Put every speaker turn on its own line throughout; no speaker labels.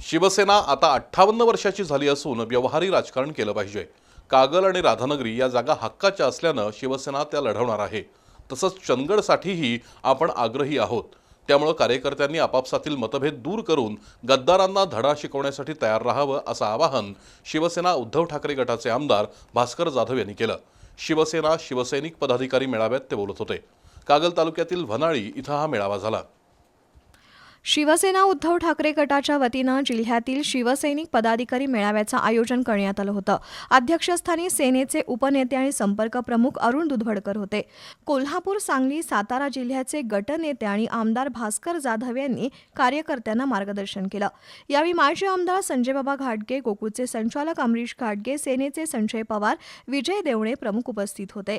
शिवसेना आता अठ्ठावन्न वर्षाची झाली असून व्यवहारी राजकारण केलं पाहिजे. कागल आणि राधानगरी या जागा हक्काच्या असल्यानं शिवसेना त्या लढवणार आहे. तसंच चंदगडसाठीही आपण आग्रही आहोत. त्यामुळं कार्यकर्त्यांनी आपापसातील मतभेद दूर करून गद्दारांना धडा शिकवण्यासाठी तयार राहावं असं आवाहन शिवसेना उद्धव ठाकरे गटाचे आमदार भास्कर जाधव यांनी केलं. शिवसेना शिवसैनिक पदाधिकारी मेळाव्यात ते बोलत होते. कागल तालुक्यातील भनाळी इथं हा मेळावा झाला.
शिवसेना उद्धव ठाकरे गटाच्या वतीनं जिल्ह्यातील शिवसैनिक पदाधिकारी मेळाव्याचं आयोजन करण्यात आलं होतं. अध्यक्षस्थानी सेनेचे उपनेते आणि संपर्क प्रमुख अरुण दुधवडकर होते. कोल्हापूर सांगली सातारा जिल्ह्याचे गटनेते आणि आमदार भास्कर जाधव यांनी कार्यकर्त्यांना मार्गदर्शन केलं. यावेळी माजी आमदार संजयबाबा घाटगे गोकुळचे संचालक अमरीश घाटगे सेनेचे संजय पवार विजय देवणे प्रमुख उपस्थित होते.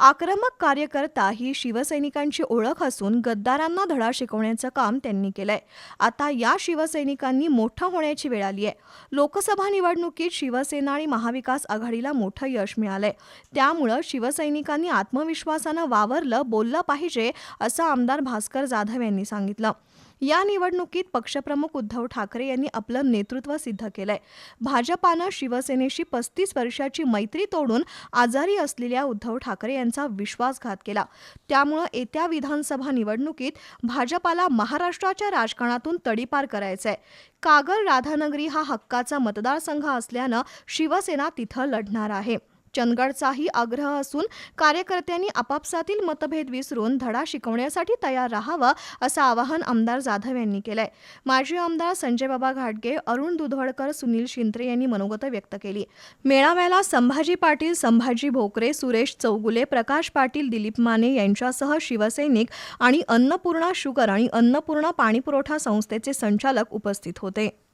आक्रमक कार्यकर्ता ही शिवसैनिकांची ओळख असून गद्दारांना धडा शिकवण्याचं काम त्यांनी केलंय. आता या शिवसैनिकांनी मोठं होण्याची वेळ आली आहे. लोकसभा निवडणुकीत शिवसेना आणि महाविकास आघाडीला मोठं यश मिळालंय. त्यामुळं शिवसैनिकांनी आत्मविश्वासानं वावरलं बोललं पाहिजे असं आमदार भास्कर जाधव यांनी सांगितलं. या निवडणुकीत पक्षप्रमुख उद्धव ठाकरे यांनी आपलं नेतृत्व सिद्ध केलंय. भाजपानं शिवसेनेशी पस्तीस वर्षाची मैत्री तोडून आजारी असलेल्या उद्धव ठाकरे यांचा विश्वासघात केला. त्यामुळं येत्या विधानसभा निवडणुकीत भाजपाला महाराष्ट्राच्या राजकारणातून तडीपार करायचंय. कागल राधानगरी हा हक्काचा मतदारसंघ असल्यानं शिवसेना तिथं लढणार आहे. चंदगडचाही आग्रह असून कार्यकर्त्यांनी आपापसातील मतभेद विसरून धडा शिकवण्यासाठी तयार राहावं असं आवाहन आमदार जाधव यांनी केलंय. माजी आमदार संजयबाबा घाटगे अरुण दुधवडकर सुनील शिंत्रे यांनी मनोगत व्यक्त केली. मेळाव्याला संभाजी पाटील संभाजी भोकरे सुरेश चौगुले प्रकाश पाटील दिलीप माने यांच्यासह शिवसैनिक आणि अन्नपूर्णा शुगर आणि अन्नपूर्णा पाणीपुरवठा संस्थेचे संचालक उपस्थित होते.